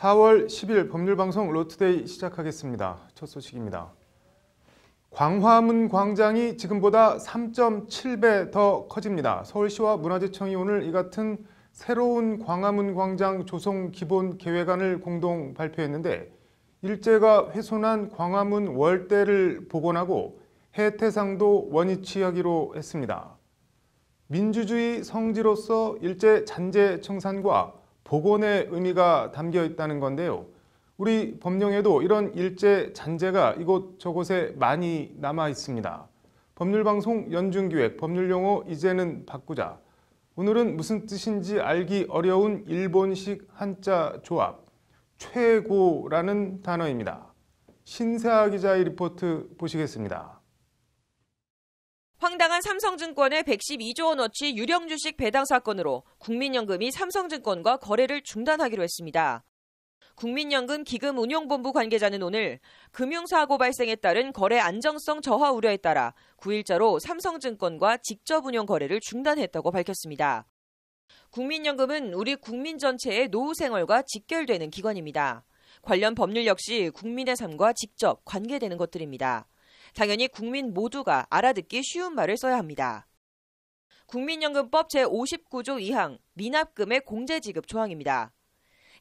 4월 10일 법률방송 로투데이 시작하겠습니다. 첫 소식입니다. 광화문 광장이 지금보다 3.7배 더 커집니다. 서울시와 문화재청이 오늘 이 같은 새로운 광화문 광장 조성 기본 계획안을 공동 발표했는데 일제가 훼손한 광화문 월대를 복원하고 해태상도 원위치하기로 했습니다. 민주주의 성지로서 일제 잔재 청산과 복원의 의미가 담겨 있다는 건데요. 우리 법령에도 이런 일제 잔재가 이곳저곳에 많이 남아 있습니다. 법률방송 연중기획 법률용어 이제는 바꾸자. 오늘은 무슨 뜻인지 알기 어려운 일본식 한자 조합 최고라는 단어입니다. 신세아 기자의 리포트 보시겠습니다. 황당한 삼성증권의 112조 원어치 유령 주식 배당 사건으로 국민연금이 삼성증권과 거래를 중단하기로 했습니다. 국민연금 기금운용본부 관계자는 오늘 금융사고 발생에 따른 거래 안정성 저하 우려에 따라 9일자로 삼성증권과 직접 운용 거래를 중단했다고 밝혔습니다. 국민연금은 우리 국민 전체의 노후 생활과 직결되는 기관입니다. 관련 법률 역시 국민의 삶과 직접 관계되는 것들입니다. 당연히 국민 모두가 알아듣기 쉬운 말을 써야 합니다. 국민연금법 제59조 2항 미납금의 공제지급 조항입니다.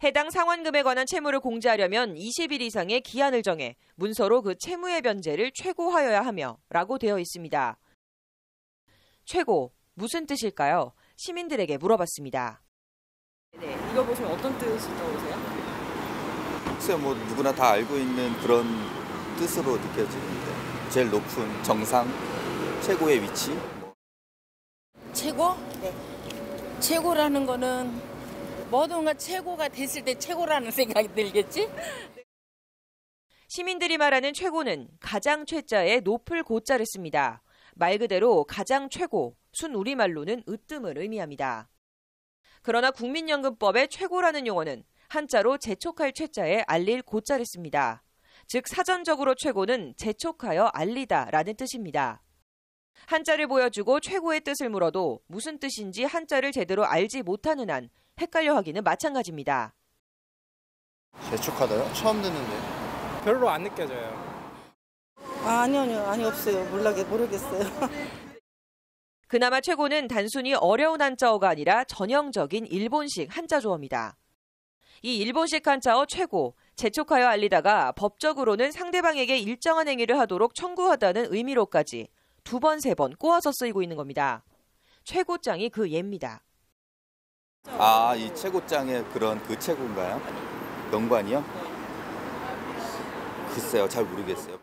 해당 상환금에 관한 채무를 공제하려면 20일 이상의 기한을 정해 문서로 그 채무의 변제를 최고하여야 하며 라고 되어 있습니다. 최고, 무슨 뜻일까요? 시민들에게 물어봤습니다. 네, 이거 보시면 어떤 뜻이 떠오르세요? 글쎄요, 뭐 누구나 다 알고 있는 그런 뜻으로 느껴지는데 제일 높은 정상, 최고의 위치. 뭐. 최고? 네. 최고라는 거는 뭐든가 최고가 됐을 때 최고라는 생각이 들겠지? 시민들이 말하는 최고는 가장 최자에 높을 고자를 씁니다. 말 그대로 가장 최고, 순 우리말로는 으뜸을 의미합니다. 그러나 국민연금법의 최고라는 용어는 한자로 재촉할 최자에 알릴 고자를 씁니다. 즉 사전적으로 최고는 재촉하여 알리다 라는 뜻입니다. 한자를 보여주고 최고의 뜻을 물어도 무슨 뜻인지 한자를 제대로 알지 못하는 한 헷갈려 하기는 마찬가지입니다. 재촉하다요? 처음 듣는데. 별로 안 느껴져요. 아, 아니요, 아니요, 아니 없어요. 몰라게 모르겠어요. 그나마 최고는 단순히 어려운 한자어가 아니라 전형적인 일본식 한자 조어입니다. 이 일본식 한자어 최고, 재촉하여 알리다가 법적으로는 상대방에게 일정한 행위를 하도록 청구하다는 의미로까지 두 번, 세 번 꼬아서 쓰이고 있는 겁니다. 최고장이 그 예입니다. 아, 이 최고장의 그런 그 최고인가요? 명관이요? 글쎄요, 잘 모르겠어요.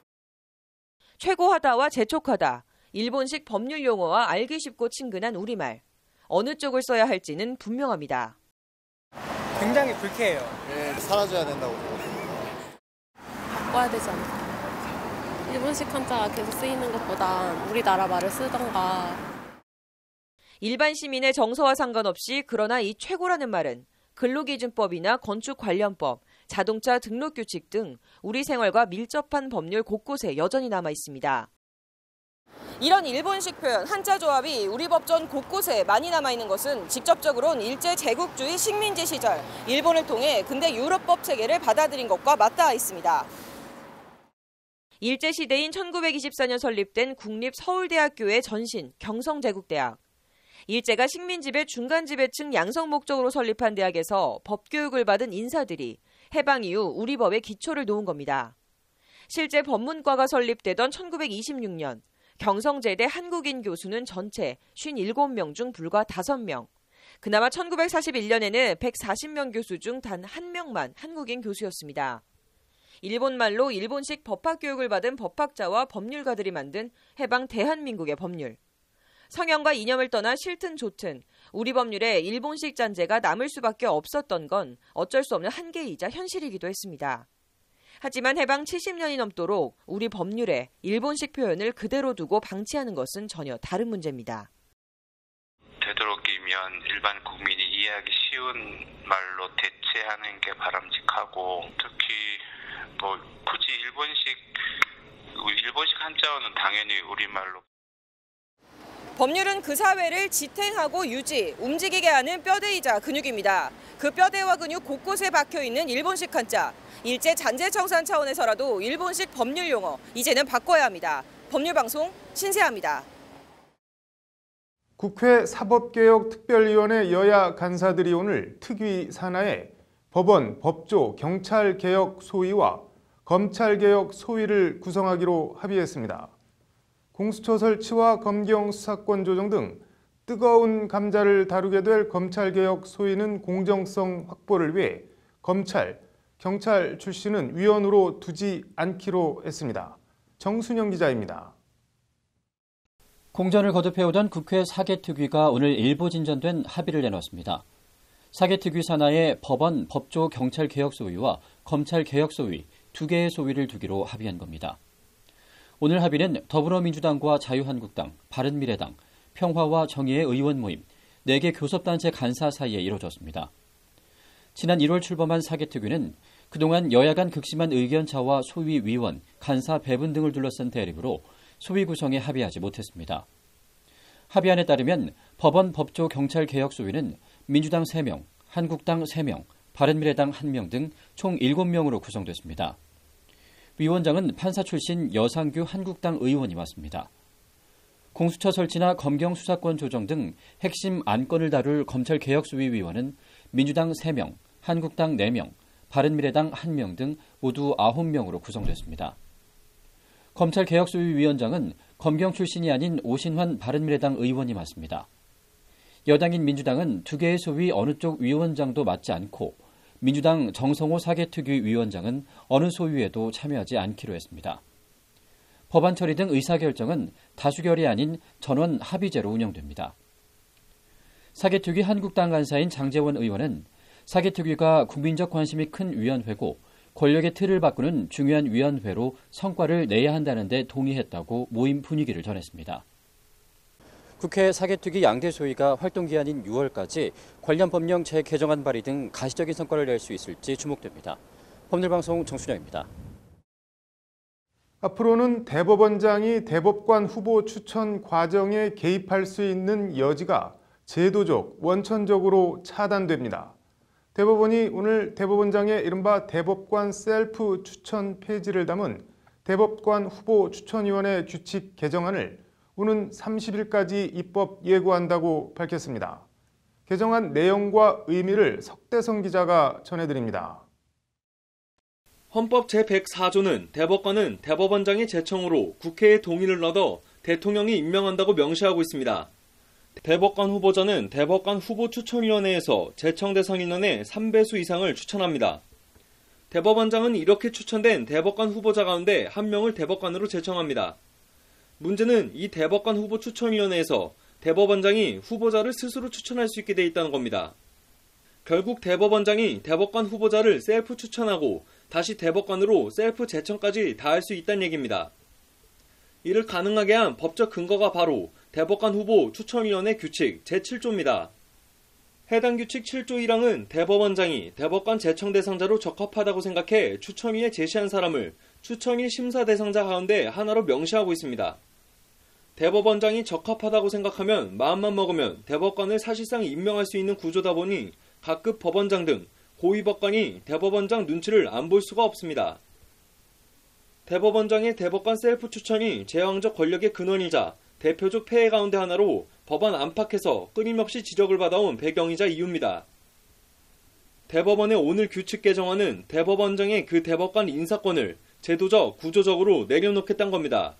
최고하다와 재촉하다, 일본식 법률 용어와 알기 쉽고 친근한 우리말. 어느 쪽을 써야 할지는 분명합니다. 굉장히 불쾌해요. 예, 사라져야 된다고. 바꿔야 되잖아. 일본식 한자가 계속 쓰이는 것보다 우리나라 말을 쓰던가. 일반 시민의 정서와 상관없이 그러나 이 최고라는 말은 근로기준법이나 건축 관련법, 자동차 등록 규칙 등 우리 생활과 밀접한 법률 곳곳에 여전히 남아 있습니다. 이런 일본식 표현 한자 조합이 우리 법전 곳곳에 많이 남아 있는 것은 직접적으로는 일제 제국주의 식민지 시절 일본을 통해 근대 유럽법 체계를 받아들인 것과 맞닿아 있습니다. 일제 시대인 1924년 설립된 국립서울대학교의 전신 경성제국대학. 일제가 식민지배 중간지배층 양성 목적으로 설립한 대학에서 법교육을 받은 인사들이 해방 이후 우리 법의 기초를 놓은 겁니다. 실제 법문과가 설립되던 1926년 경성제대 한국인 교수는 전체 57명 중 불과 5명. 그나마 1941년에는 140명 교수 중 단 한 명만 한국인 교수였습니다. 일본말로 일본식 법학 교육을 받은 법학자와 법률가들이 만든 해방 대한민국의 법률. 성향과 이념을 떠나 싫든 좋든 우리 법률에 일본식 잔재가 남을 수밖에 없었던 건 어쩔 수 없는 한계이자 현실이기도 했습니다. 하지만 해방 70년이 넘도록 우리 법률에 일본식 표현을 그대로 두고 방치하는 것은 전혀 다른 문제입니다. 되도록이면 일반 국민이 이해하기 쉬운 말로 대체하는 게 바람직하고 특히 뭐 굳이 일본식 일본식 한자어는 당연히 우리말로 법률은 그 사회를 지탱하고 유지, 움직이게 하는 뼈대이자 근육입니다. 그 뼈대와 근육 곳곳에 박혀 있는 일본식 한자. 일제 잔재 청산 차원에서라도 일본식 법률 용어 이제는 바꿔야 합니다. 법률 방송 신세합니다. 국회 사법개혁특별위원회 여야 간사들이 오늘 특위 산하에 법원, 법조, 경찰개혁 소위와 검찰개혁 소위를 구성하기로 합의했습니다. 공수처 설치와 검경 수사권 조정 등 뜨거운 감자를 다루게 될 검찰개혁 소위는 공정성 확보를 위해 검찰, 경찰 출신은 위원으로 두지 않기로 했습니다. 정순영 기자입니다. 공전을 거듭해오던 국회 사개특위가 오늘 일부 진전된 합의를 내놓았습니다. 사개특위 산하에 법원, 법조, 경찰개혁소위와 검찰개혁소위 두 개의 소위를 두기로 합의한 겁니다. 오늘 합의는 더불어민주당과 자유한국당, 바른미래당, 평화와 정의의 의원 모임, 4개 교섭단체 간사 사이에 이루어졌습니다. 지난 1월 출범한 사개특위는 그동안 여야 간 극심한 의견차와 소위 위원, 간사 배분 등을 둘러싼 대립으로 소위 구성에 합의하지 못했습니다. 합의안에 따르면 법원, 법조, 경찰 개혁 소위는 민주당 3명, 한국당 3명, 바른미래당 1명 등 총 7명으로 구성됐습니다. 위원장은 판사 출신 여상규 한국당 의원이 맡습니다. 공수처 설치나 검경 수사권 조정 등 핵심 안건을 다룰 검찰 개혁 소위 위원은 민주당 3명, 한국당 4명, 바른미래당 1명 등 모두 9명으로 구성됐습니다. 검찰 개혁소위 위원장은 검경 출신이 아닌 오신환 바른미래당 의원이 맡습니다. 여당인 민주당은 두 개의 소위 어느 쪽 위원장도 맡지 않고 민주당 정성호 사개특위 위원장은 어느 소위에도 참여하지 않기로 했습니다. 법안 처리 등 의사결정은 다수결이 아닌 전원 합의제로 운영됩니다. 사개특위 한국당 간사인 장재원 의원은 사개특위가 국민적 관심이 큰 위원회고 권력의 틀을 바꾸는 중요한 위원회로 성과를 내야 한다는 데 동의했다고 모임 분위기를 전했습니다. 국회 사개특위 양대 소위가 활동 기한인 6월까지 관련 법령 재개정안 발의 등 가시적인 성과를 낼 수 있을지 주목됩니다. 법률방송 정순영입니다. 앞으로는 대법원장이 대법관 후보 추천 과정에 개입할 수 있는 여지가 제도적, 원천적으로 차단됩니다. 대법원이 오늘 대법원장의 이른바 대법관 셀프 추천 폐지를 담은 대법관 후보 추천위원회 규칙 개정안을 오는 30일까지 입법 예고한다고 밝혔습니다. 개정안 내용과 의미를 석대성 기자가 전해드립니다. 헌법 제104조는 대법관은 대법원장의 제청으로 국회의 동의를 얻어 대통령이 임명한다고 명시하고 있습니다. 대법관 후보자는 대법관 후보 추천위원회에서 제청 대상 인원의 3배수 이상을 추천합니다. 대법원장은 이렇게 추천된 대법관 후보자 가운데 한 명을 대법관으로 제청합니다. 문제는 이 대법관 후보 추천위원회에서 대법원장이 후보자를 스스로 추천할 수 있게 돼 있다는 겁니다. 결국 대법원장이 대법관 후보자를 셀프 추천하고 다시 대법관으로 셀프 제청까지 다 할 수 있다는 얘기입니다. 이를 가능하게 한 법적 근거가 바로 대법관 후보 추천위원회 규칙 제7조입니다. 해당 규칙 7조 1항은 대법원장이 대법관 제청 대상자로 적합하다고 생각해 추천위에 제시한 사람을 추천위 심사 대상자 가운데 하나로 명시하고 있습니다. 대법원장이 적합하다고 생각하면 마음만 먹으면 대법관을 사실상 임명할 수 있는 구조다 보니 각급 법원장 등 고위법관이 대법원장 눈치를 안 볼 수가 없습니다. 대법원장의 대법관 셀프 추천이 제왕적 권력의 근원이자 대표적 폐해 가운데 하나로 법안 안팎에서 끊임없이 지적을 받아온 배경이자 이유입니다. 대법원의 오늘 규칙 개정안은 대법원장의 그 대법관 인사권을 제도적, 구조적으로 내려놓겠다는 겁니다.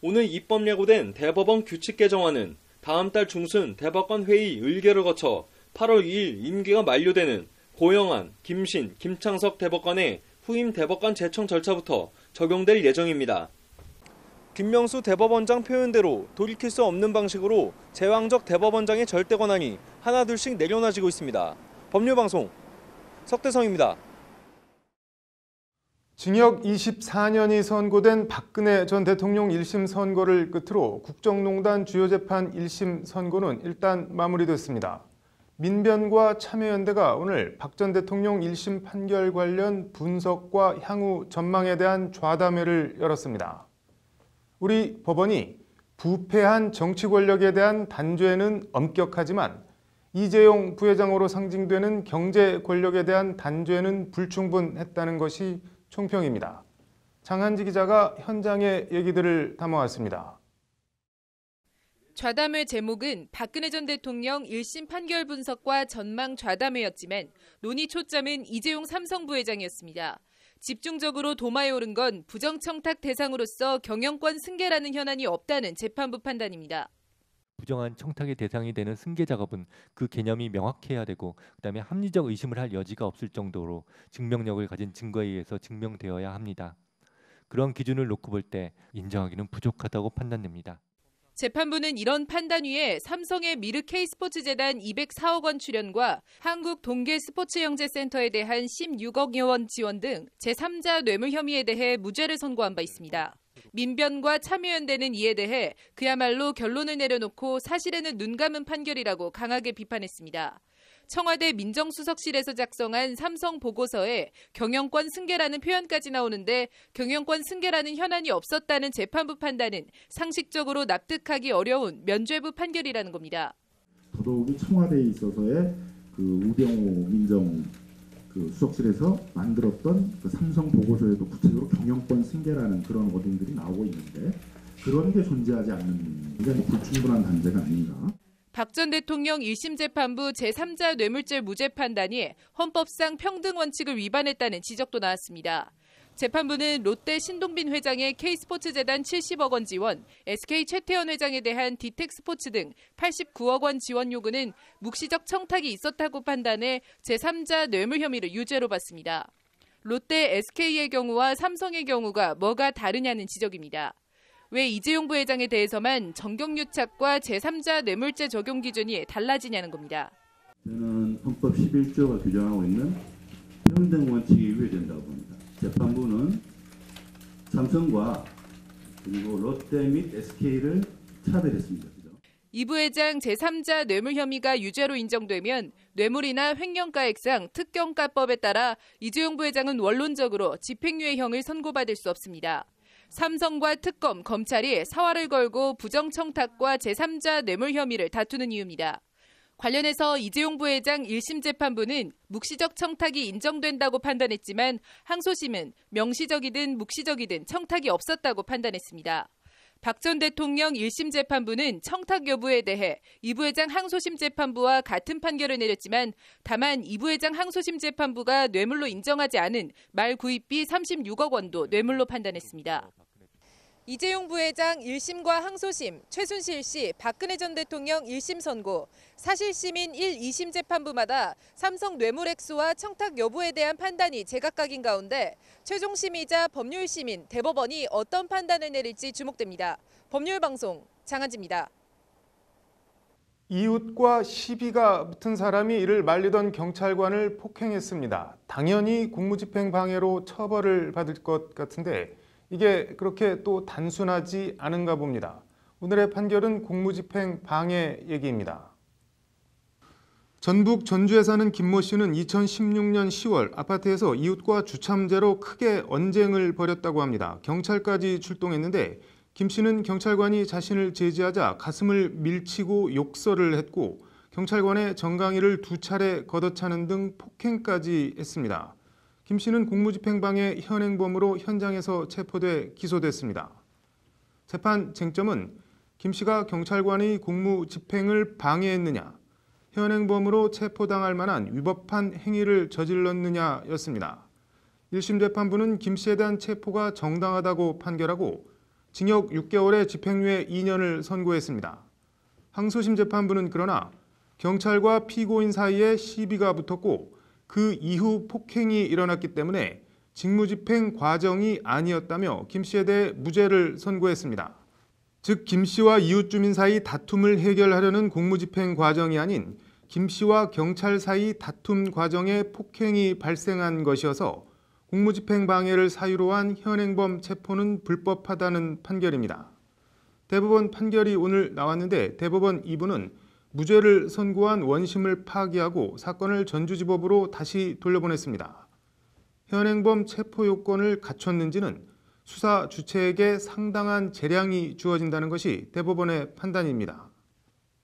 오늘 입법 예고된 대법원 규칙 개정안은 다음 달 중순 대법관 회의 의결을 거쳐 8월 2일 임기가 만료되는 고영안, 김신, 김창석 대법관의 후임 대법관 제청 절차부터 적용될 예정입니다. 김명수 대법원장 표현대로 돌이킬 수 없는 방식으로 제왕적 대법원장의 절대 권한이 하나둘씩 내려놔지고 있습니다. 법률방송 석대성입니다. 징역 24년이 선고된 박근혜 전 대통령 1심 선고를 끝으로 국정농단 주요 재판 1심 선고는 일단 마무리됐습니다. 민변과 참여연대가 오늘 박 전 대통령 1심 판결 관련 분석과 향후 전망에 대한 좌담회를 열었습니다. 우리 법원이 부패한 정치 권력에 대한 단죄는 엄격하지만 이재용 부회장으로 상징되는 경제 권력에 대한 단죄는 불충분했다는 것이 총평입니다. 장한지 기자가 현장의 얘기들을 담아왔습니다. 좌담회 제목은 박근혜 전 대통령 1심 판결 분석과 전망 좌담회였지만 논의 초점은 이재용 삼성 부회장이었습니다. 집중적으로 도마에 오른 건 부정청탁 대상으로서 경영권 승계라는 현안이 없다는 재판부 판단입니다. 부정한 청탁의 대상이 되는 승계 작업은 그 개념이 명확해야 되고 그다음에 합리적 의심을 할 여지가 없을 정도로 증명력을 가진 증거에 의해서 증명되어야 합니다. 그런 기준을 놓고 볼 때 인정하기는 부족하다고 판단됩니다. 재판부는 이런 판단 위에 삼성의 미르 K스포츠 재단 204억 원 출연과 한국 동계 스포츠 영재 센터에 대한 16억 원 지원 등 제3자 뇌물 혐의에 대해 무죄를 선고한 바 있습니다. 민변과 참여연대는 이에 대해 그야말로 결론을 내려놓고 사실에는 눈 감은 판결이라고 강하게 비판했습니다. 청와대 민정수석실에서 작성한 삼성 보고서에 경영권 승계라는 표현까지 나오는데 경영권 승계라는 현안이 없었다는 재판부 판단은 상식적으로 납득하기 어려운 면죄부 판결이라는 겁니다. 더더욱이 청와대에 있어서의 그 우병우 민정 그 수석실에서 만들었던 그 삼성 보고서에도 구체적으로 경영권 승계라는 그런 워딩들이 나오고 있는데 그런 게 존재하지 않는 굉장히 불충분한 단죄가 아닌가. 박 전 대통령 1심 재판부 제3자 뇌물죄 무죄 판단이 헌법상 평등 원칙을 위반했다는 지적도 나왔습니다. 재판부는 롯데 신동빈 회장의 K스포츠 재단 70억 원 지원, SK 최태원 회장에 대한 디텍 스포츠 등 89억 원 지원 요구는 묵시적 청탁이 있었다고 판단해 제3자 뇌물 혐의를 유죄로 봤습니다. 롯데 SK의 경우와 삼성의 경우가 뭐가 다르냐는 지적입니다. 왜 이재용 부회장에 대해서만 정경유착과 제3자 뇌물죄 적용 기준이 달라지냐는 겁니다. 저는 헌법 11조가 규정하고 있는 평등 원칙이 위배된다고 봅니다. 재판부는 삼성과 그리고 롯데 및 SK를 차별했습니다. 이 부회장 제3자 뇌물 혐의가 유죄로 인정되면 뇌물이나 횡령가액상 특경가법에 따라 이재용 부회장은 원론적으로 집행유예형을 선고받을 수 없습니다. 삼성과 특검, 검찰이 사활을 걸고 부정청탁과 제3자 뇌물 혐의를 다투는 이유입니다. 관련해서 이재용 부회장 1심 재판부는 묵시적 청탁이 인정된다고 판단했지만 항소심은 명시적이든 묵시적이든 청탁이 없었다고 판단했습니다. 박전 대통령 1심 재판부는 청탁 여부에 대해 이 부회장 항소심 재판부와 같은 판결을 내렸지만 다만 이 부회장 항소심 재판부가 뇌물로 인정하지 않은 말 구입비 36억 원도 뇌물로 판단했습니다. 이재용 부회장 1심과 항소심, 최순실 씨, 박근혜 전 대통령 1심 선고, 사실심인 1, 2심 재판부마다 삼성 뇌물 액수와 청탁 여부에 대한 판단이 제각각인 가운데 최종심이자 법률심인 대법원이 어떤 판단을 내릴지 주목됩니다. 법률방송 장한지입니다. 이웃과 시비가 붙은 사람이 이를 말리던 경찰관을 폭행했습니다. 당연히 공무집행 방해로 처벌을 받을 것 같은데 이게 그렇게 또 단순하지 않은가 봅니다. 오늘의 판결은 공무집행 방해 얘기입니다. 전북 전주에 사는 김모 씨는 2016년 10월 아파트에서 이웃과 주참제로 크게 언쟁을 벌였다고 합니다. 경찰까지 출동했는데 김 씨는 경찰관이 자신을 제지하자 가슴을 밀치고 욕설을 했고 경찰관의 정강이를 두 차례 걷어차는 등 폭행까지 했습니다. 김 씨는 공무집행방해 현행범으로 현장에서 체포돼 기소됐습니다. 재판 쟁점은 김 씨가 경찰관의 공무집행을 방해했느냐, 현행범으로 체포당할 만한 위법한 행위를 저질렀느냐였습니다. 1심 재판부는 김 씨에 대한 체포가 정당하다고 판결하고 징역 6개월에 집행유예 2년을 선고했습니다. 항소심 재판부는 그러나 경찰과 피고인 사이에 시비가 붙었고 그 이후 폭행이 일어났기 때문에 직무집행 과정이 아니었다며 김 씨에 대해 무죄를 선고했습니다. 즉 김 씨와 이웃 주민 사이 다툼을 해결하려는 공무집행 과정이 아닌 김 씨와 경찰 사이 다툼 과정에 폭행이 발생한 것이어서 공무집행 방해를 사유로 한 현행범 체포는 불법하다는 판결입니다. 대법원 판결이 오늘 나왔는데 대법원 2부는 무죄를 선고한 원심을 파기하고 사건을 전주지법으로 다시 돌려보냈습니다. 현행범 체포 요건을 갖췄는지는 수사 주체에게 상당한 재량이 주어진다는 것이 대법원의 판단입니다.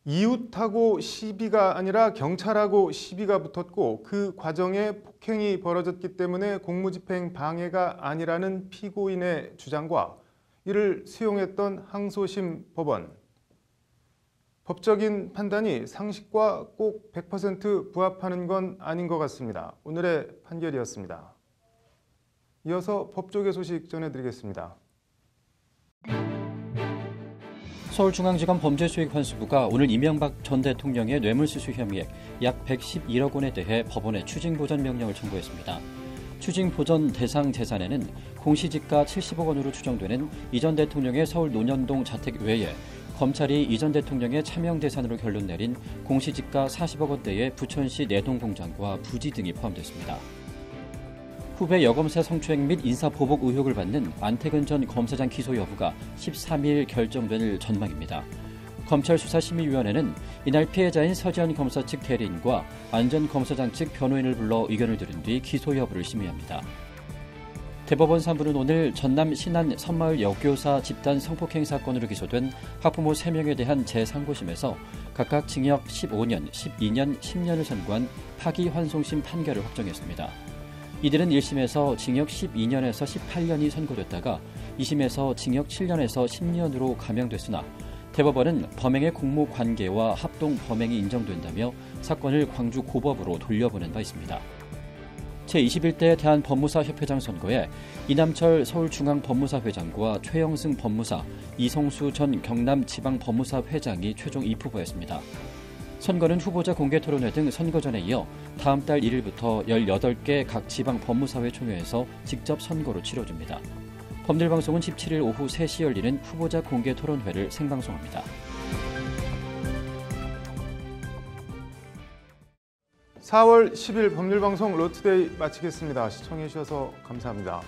이웃하고 시비가 아니라 경찰하고 시비가 붙었고 그 과정에 폭행이 벌어졌기 때문에 공무집행 방해가 아니라는 피고인의 주장과 이를 수용했던 항소심 법원. 법적인 판단이 상식과 꼭 100% 부합하는 건 아닌 것 같습니다. 오늘의 판결이었습니다. 이어서 법조계 소식 전해드리겠습니다. 서울중앙지검 범죄수익환수부가 오늘 이명박 전 대통령의 뇌물수수 혐의액 약 111억 원에 대해 법원에 추징보전 명령을 청구했습니다. 추징보전 대상 재산에는 공시지가 70억 원으로 추정되는 이 전 대통령의 서울 논현동 자택 외에 검찰이 이전 대통령의 차명 대산으로 결론 내린 공시지가 40억 원대의 부천시 내동 공장과 부지 등이 포함됐습니다. 후배 여검사 성추행 및 인사보복 의혹을 받는 안태근 전 검사장 기소 여부가 13일 결정될 전망입니다. 검찰 수사심의위원회는 이날 피해자인 서지현 검사 측 대리인과 안전 검사장 측 변호인을 불러 의견을 들은 뒤 기소 여부를 심의합니다. 대법원 3부는 오늘 전남 신안 선마을 여교사 집단 성폭행 사건으로 기소된 학부모 3명에 대한 재상고심에서 각각 징역 15년, 12년, 10년을 선고한 파기환송심 판결을 확정했습니다. 이들은 1심에서 징역 12년에서 18년이 선고됐다가 2심에서 징역 7년에서 10년으로 감형됐으나 대법원은 범행의 공모 관계와 합동 범행이 인정된다며 사건을 광주 고법으로 돌려보낸 바 있습니다. 제21대 대한법무사협회장 선거에 이남철 서울중앙법무사 회장과 최영승 법무사, 이성수 전 경남지방법무사 회장이 최종 입후보였습니다. 선거는 후보자 공개 토론회 등 선거 전에 이어 다음 달 1일부터 18개 각 지방 법무사회 총회에서 직접 선거로 치러집니다. 법률방송은 17일 오후 3시 열리는 후보자 공개 토론회를 생방송합니다. (4월 10일) 법률방송 로트데이 마치겠습니다. 시청해주셔서 감사합니다.